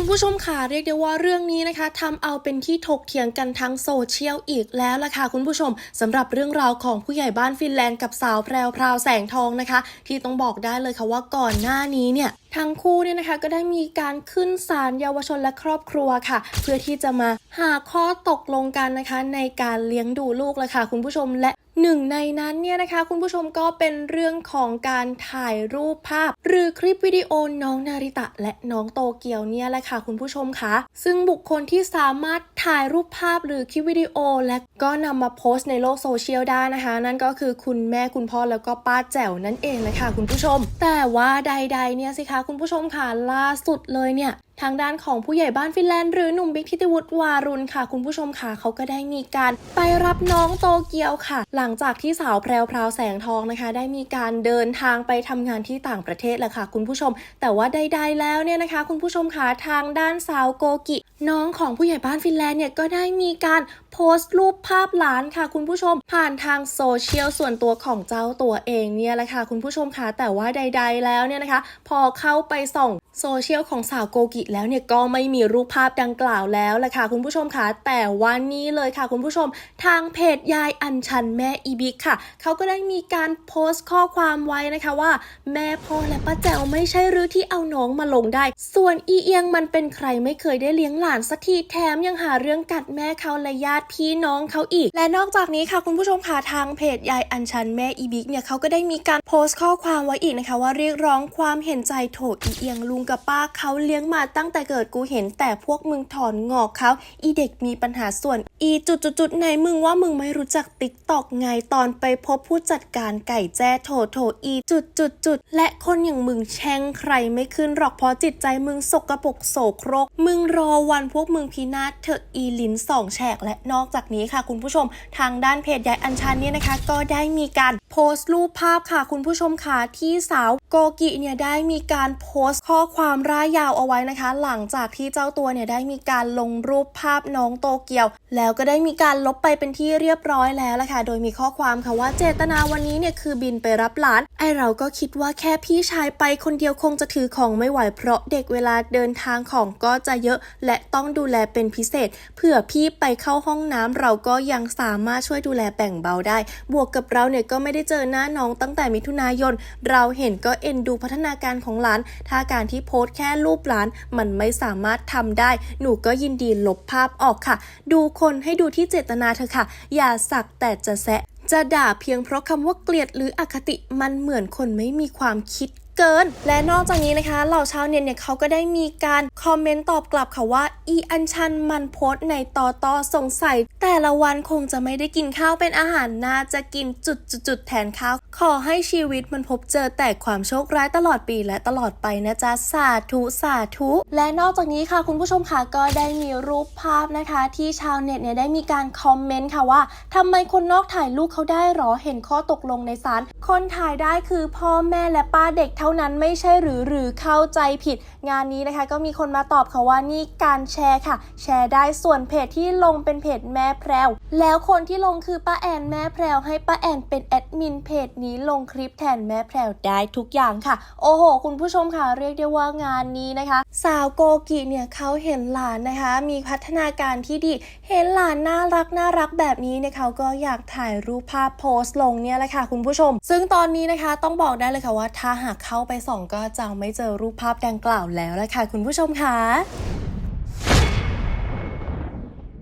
คุณผู้ชมค่ะเรียกได้ว่าเรื่องนี้นะคะทำเอาเป็นที่ถกเถียงกันทั้งโซเชียลอีกแล้วล่ะค่ะคุณผู้ชมสำหรับเรื่องราวของผู้ใหญ่บ้านฟินแลนด์กับสาวแพรวพราวแสงทองนะคะ ที่ต้องบอกได้เลยค่ะว่าก่อนหน้านี้เนี่ยทั้งคู่เนี่ยนะคะก็ได้มีการขึ้นศาลเยาวชนและครอบครัวค่ะ เพื่อที่จะมาหาข้อตกลงกันนะคะ ในการเลี้ยงดูลูกละค่ะคุณผู้ชมและหนึ่งในนั้นเนี่ยนะคะ คุณผู้ชมก็เป็นเรื่องของการถ่ายรูปภาพ หรือคลิปวิดีโอน้องนาริตะ และน้องโตเกียวเนี่ยแหละค่ะคุณผู้ชมคะซึ่งบุคคลที่สามารถถ่ายรูปภาพหรือคลิปวิดีโอ และก็นำมาโพสต์ในโลกโซเชียลได้นะคะ นั่นก็คือคุณแม่คุณพ่อแล้วก็ป้าแจ๋วนั่นเองเลยค่ะคุณผู้ชม แต่ว่าใดๆเนี่ยสิคะคุณผู้ชมค่ะล่าสุดเลยเนี่ยทางด้านของผู้ใหญ่บ้านฟินแลนด์หรือหนุ่มบิ๊กทิติวุฒิวารุณค่ะ คุณผู้ชมค่ะเขาก็ได้มีการไปรับน้องโตเกียวค่ะ หลังจากที่สาวแพรวพราวแสงทองนะคะ ได้มีการเดินทางไปทำงานที่ต่างประเทศแหละค่ะ คุณผู้ชม แต่ว่าใดๆแล้วเนี่ยนะคะ คุณผู้ชมค่ะทางด้านสาวโกกิ น้องของผู้ใหญ่บ้านฟินแลนด์เนี่ยก็ได้มีการโพสต์รูปภาพหลานค่ะ คุณผู้ชมผ่านทางโซเชียลส่วนตัวของเจ้าตัวเองเนี่ยแหละค่ะคุณผู้ชมค่ะแต่ว่าใด ๆ แล้วเนี่ยนะคะ พอเข้าไปส่อง โซเชียลของสาวโกกิแล้วเนี่ยก็ไม่มีรูปภาพดังกล่าวแล้วแหละค่ะคุณผู้ชมค่ะแต่ว่านี่เลยค่ะคุณผู้ชม ทางเพจยายอัญชันแม่อีบิกค่ะเขาก็ได้มีการโพสต์ข้อความไว้นะคะว่า แม่พ่อและป้าแจ๋วไม่ใช่หรือที่เอาน้องมาลงได้ ส่วนอีเอียงมันเป็นใครไม่เคยได้เลี้ยงหลานสักทีแถมยังหาเรื่องกัดแม่เขาและญาติพี่น้องเขาอีก และนอกจากนี้ค่ะคุณผู้ชมค่ะทางเพจยายอัญชันแม่อีบิกเนี่ยเขาก็ได้มีการโพสต์ข้อความไว้อีกนะคะว่าเรียกร้องความเห็นใจโถอีเอียงลุงกับป้าเขาเลี้ยงมาตั้งแต่เกิดกูเห็นแต่พวกมึงถอนงอกเขาอีเด็กมีปัญหาส่วนอีจุดจุดจุดๆๆไหนมึงว่ามึงไม่รู้จักติ๊กตอกไงตอนไปพบผู้จัดการไก่แจ้โถโถอีจุดจุดจุดๆและคนอย่างมึงแช่งใครไม่ขึ้นหรอกเพราะจิตใจมึงสกปรกโสโครก มึงรอวันพวกมึงพินาศเถอะอีลินสองแฉกและนอกจากนี้ค่ะ คุณผู้ชมทางด้านเพจยายอัญชันเนี่ยนะคะ ก็ได้มีการโพสต์รูปภาพค่ะ คุณผู้ชมค่ะที่สาวโกกิเนี่ยได้มีการโพสต์ข้อความร่ายยาวเอาไว้นะคะ หลังจากที่เจ้าตัวเนี่ยได้มีการลงรูปภาพน้องโตเกียวแล้วล้วก็ได้มีการลบไปเป็นที่เรียบร้อยแล้วล่ะค่ะ โดยมีข้อความค่ะว่าเจตนาวันนี้เนี่ยคือบินไปรับหลาน ไอเราก็คิดว่าแค่พี่ชายไปคนเดียวคงจะถือของไม่ไหวเพราะเด็กเวลาเดินทางของก็จะเยอะและต้องดูแลเป็นพิเศษ เผื่อพี่ไปเข้าห้องน้ำเราก็ยังสามารถช่วยดูแลแบ่งเบาได้ บวกกับเราเนี่ยก็ไม่ได้เจอหน้าน้องตั้งแต่มิถุนายน เราเห็นก็เอ็นดูพัฒนาการของหลาน ถ้าการที่โพสต์แค่รูปหลานมันไม่สามารถทำได้ หนูก็ยินดีลบภาพออกค่ะ ดูคนให้ดูที่เจตนาเธอะค่ะ อย่าสักแต่จะแซะจะด่าเพียงเพราะคำว่าเกลียดหรืออคติมันเหมือนคนไม่มีความคิด เกิน และนอกจากนี้นะคะเหล่าชาวเน็ตเนี่ยเขาก็ได้มีการคอมเมนต์ตอบกลับค่ะว่า อีอันชันมันโพสในตอตอสงสัย แต่ละวันคงจะไม่ได้กินข้าวเป็นอาหารน่าจะกินจุดจุดๆๆแทนข้าว ขอให้ชีวิตมันพบเจอแต่ความโชคร้ายตลอดปีและตลอดไปนะจ๊ะสาธุสาธุและนอกจากนี้ค่ะคุณผู้ชมค่ะก็ได้มีรูปภาพนะคะ ที่ชาวเน็ตเนี่ยได้มีการคอมเมนต์ค่ะว่าทำไมคนนอกถ่ายรูปเขาได้หรอเห็นข้อตกลงในศาล คนถ่ายได้คือพ่อแม่และป้าเด็กเท่านั้นไม่ใช่หรือหรือเข้าใจผิด งานนี้นะคะ ก็มีคนมาตอบค่ะว่านี่การแชร์ค่ะ แชร์ได้ส่วนเพจที่ลงเป็นเพจแม่แพรวแล้วคนที่ลงคือป้าแอนแม่แพรวให้ป้าแอนเป็นแอดมินเพจนี้ลงคลิปแทนแม่แพรวได้ทุกอย่างค่ะ โอ้โห คุณผู้ชมค่ะเรียกได้ว่างานนี้นะคะ สาวโกกิเนี่ยเขาเห็นหลานนะคะ มีพัฒนาการที่ดี เห็นหลานน่ารักน่ารักแบบนี้เนี่ยเขาก็อยากถ่ายรูปภาพโพสต์ลงเนี่ยแหละค่ะ คุณผู้ชมซึ่งซึ่งตอนนี้นะคะต้องบอกได้เลยค่ะว่า ถ้าหากเข้าไปส่องก็จะไม่เจอรูปภาพดังกล่าวแล้วละค่ะคุณผู้ชมค่ะ